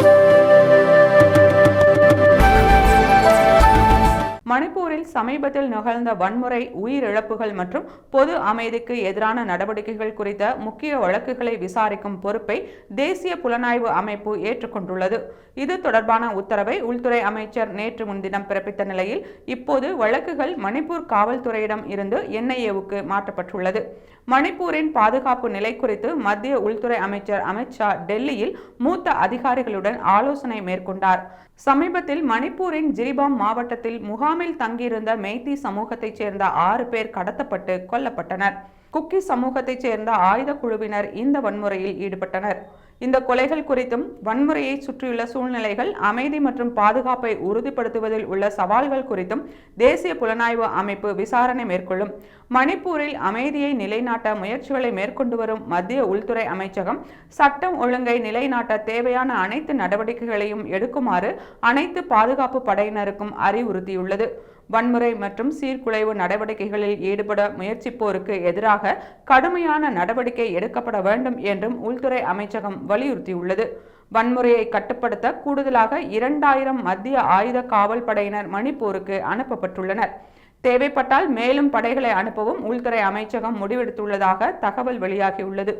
Thank you. மணிப்பூரில் சமீபத்தில் நிகழ்ந்த வன்முறை உயிரிழப்புகள் மற்றும் பொது அமைதிக்கு எதிரான நடவடிக்கைகள் குறித்த முக்கிய வழக்குகளை விசாரிக்கும் பொறுப்பை தேசிய புலனாய்வு அமைப்பு ஏற்றுக்கொண்டுள்ளது. இது தொடர்பான உத்தரவை உள்துறை அமைச்சர் நேற்று முன்தினம் பிறப்பித்த நிலையில் இப்போது வழக்குகள் மணிப்பூர் காவல்துறையிடம் இருந்து என்ஐஏவுக்கு மாற்றப்பட்டுள்ளது. மணிப்பூரின் பாதுகாப்பு நிலை குறித்து மத்திய உள்துறை அமைச்சர் அமித்ஷா டெல்லியில் மூத்த அதிகாரிகளுடன் ஆலோசனை மேற்கொண்டார். சமீபத்தில் மணிப்பூரின் ஜிரிபாம் மாவட்டத்தில் முகாமில் தங்கியிருந்த மெய்தி சமூகத்தைச் சேர்ந்த ஆறு பேர் கடத்தப்பட்டு கொல்லப்பட்டனர். குக்கி சமூகத்தைச் சேர்ந்த ஆயுத குழுவினர் இந்த வன்முறையில் ஈடுபட்டனர். இந்த கொலைகள் குறித்தும் வன்முறையை சுற்றியுள்ள சூழ்நிலைகள் அமைதி மற்றும் பாதுகாப்பை உறுதிப்படுத்துவதில் உள்ள சவால்கள் குறித்தும் தேசிய புலனாய்வு அமைப்பு விசாரணை மேற்கொள்ளும். மணிப்பூரில் அமைதியை நிலைநாட்ட முயற்சிகளை மேற்கொண்டு வரும் மத்திய உள்துறை அமைச்சகம் சட்டம் ஒழுங்கை நிலைநாட்ட தேவையான அனைத்து நடவடிக்கைகளையும் எடுக்குமாறு அனைத்து பாதுகாப்பு படையினருக்கும் அறிவுறுத்தியுள்ளது. வன்முறை மற்றும் சீர்குலைவு நடவடிக்கைகளில் ஈடுபட முயற்சிப்போருக்கு எதிராக கடுமையான நடவடிக்கை எடுக்கப்பட வேண்டும் என்றும் உள்துறை அமைச்சகம் வலியுறுத்தியுள்ளது. வன்முறையை கட்டுப்படுத்த கூடுதலாக இரண்டாயிரம் மத்திய ஆயுத காவல் படையினர் மணிப்பூருக்கு அனுப்பப்பட்டுள்ளனர். தேவைப்பட்டால் மேலும் படைகளை அனுப்பவும் உள்துறை அமைச்சகம் முடிவெடுத்துள்ளதாக தகவல் வெளியாகியுள்ளது.